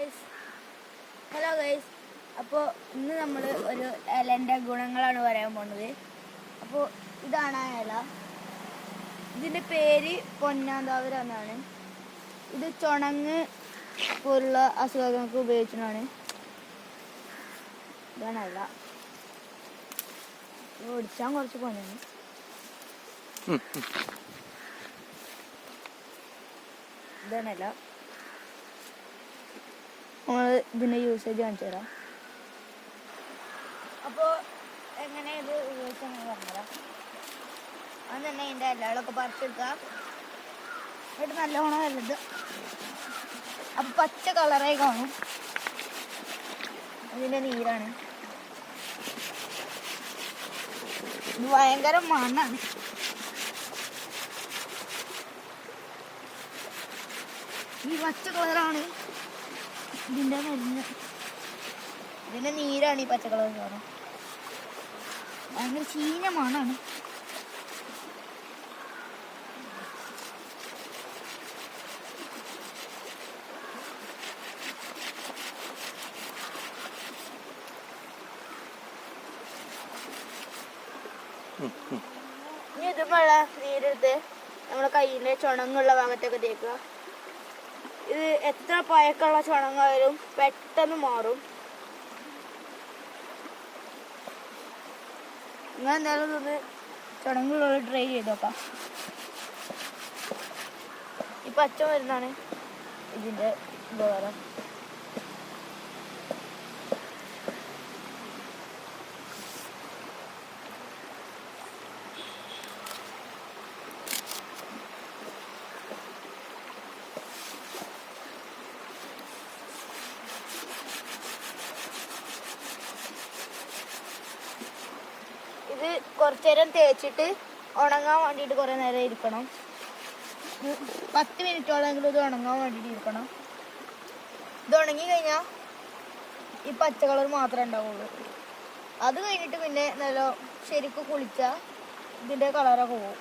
Guys hello guys അപ്പോൾ ഇന്ന് നമ്മൾ ഒരു ഇലന്റെ ഗുണങ്ങളാണ് പറയാൻ പോണത്. അപ്പോൾ ഇതാണ് ആ ഇല. ഇതിന്റെ പേര് പൊന്നാന്താവര എന്നാണ്. ഇത് ചുണങ്ങ് പോലുള്ള അസുഖങ്ങൾക്ക് ഉപയോഗിച്ചതാണ് ഇതാണ് ഇല. ഓടിച്ചാൽ കുറച്ച് പൊന്നാണ്. ഇതാണ് ഇല. ഇതിന്റെ യൂസേജ് കാണിച്ചു തരാം. അപ്പോൾ എങ്ങനെ ഇത് പറഞ്ഞുതരാം. അത് തന്നെ ഇതിന്റെ എല്ലാളൊക്കെ പറിച്ചെടുക്കാം എന്നിട്ട് നല്ലോണം വലുത് അപ്പം പച്ച കളറായി കാണും. ഇതിന്റെ നീരാണ്. ഇത് ഭയങ്കര മണ്ണാണ്. ഈ പച്ച കളറാണ് ഇതിന്റെ മരുന്ന്. ഇതിന്റെ നീരാണ് ഈ പച്ചക്കളർ കളർ സാധനം ഭയങ്കര ചീന മണാണ്. ഇനി ഇതുമുള്ള നീരെടുത്ത് നമ്മുടെ കയ്യിലെ ചുണങ്ങുള്ള ഭാഗത്തൊക്കെ തേക്കുക. ഇത് എത്ര പഴക്കമുള്ള ചുണങ്ങായാലും പെട്ടെന്ന് മാറും. ഞാൻ എന്തായാലും ഇതൊന്ന് ചുണങ്ങുള്ള ട്രൈ ചെയ്ത് നോക്കാം ഈ പച്ച മരുന്നാണ് ഇതിന്റെ ഉപകാരം ഇത് കുറച്ചു നേരം തേച്ചിട്ട് ഉണങ്ങാൻ വേണ്ടിയിട്ട് കുറേ നേരം ഇരിക്കണം. പത്ത് മിനിറ്റോളെങ്കിലും ഇത് ഉണങ്ങാൻ വേണ്ടിയിട്ട് ഇരിക്കണം. ഇത് ഉണങ്ങി കഴിഞ്ഞാൽ ഈ പച്ച കളർ മാത്രമേ ഉണ്ടാവുള്ളൂ. അത് കഴിഞ്ഞിട്ട് പിന്നെ നല്ല ശരിക്കും കുളിച്ചാൽ ഇതിന്റെ കളറൊക്കെ പോകും.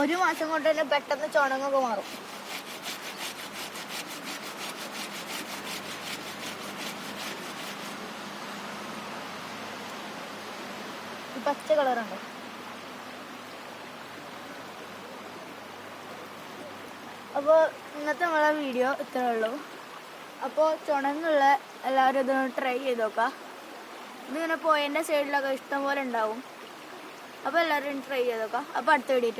ഒരു മാസം കൊണ്ട് തന്നെ പെട്ടെന്ന് ചുണങ്ങൊക്കെ മാറും. പച്ച കളറുണ്ട്. അപ്പോൾ ഇന്നത്തെ നമ്മളെ വീഡിയോ ഇത്രേ ഉള്ളൂ. അപ്പോൾ ചുണങ്ങുള്ള എല്ലാവരും ഇതൊന്ന് ട്രൈ ചെയ്ത് നോക്കാം ഇതിങ്ങനെ പോയതിന്റെ സൈഡിലൊക്കെ ഇഷ്ടം പോലെ ഉണ്ടാവും. അപ്പോൾ എല്ലാവരും ട്രൈ ചെയ്ത് നോക്കാം അപ്പോൾ അടുത്ത വീഡിയോ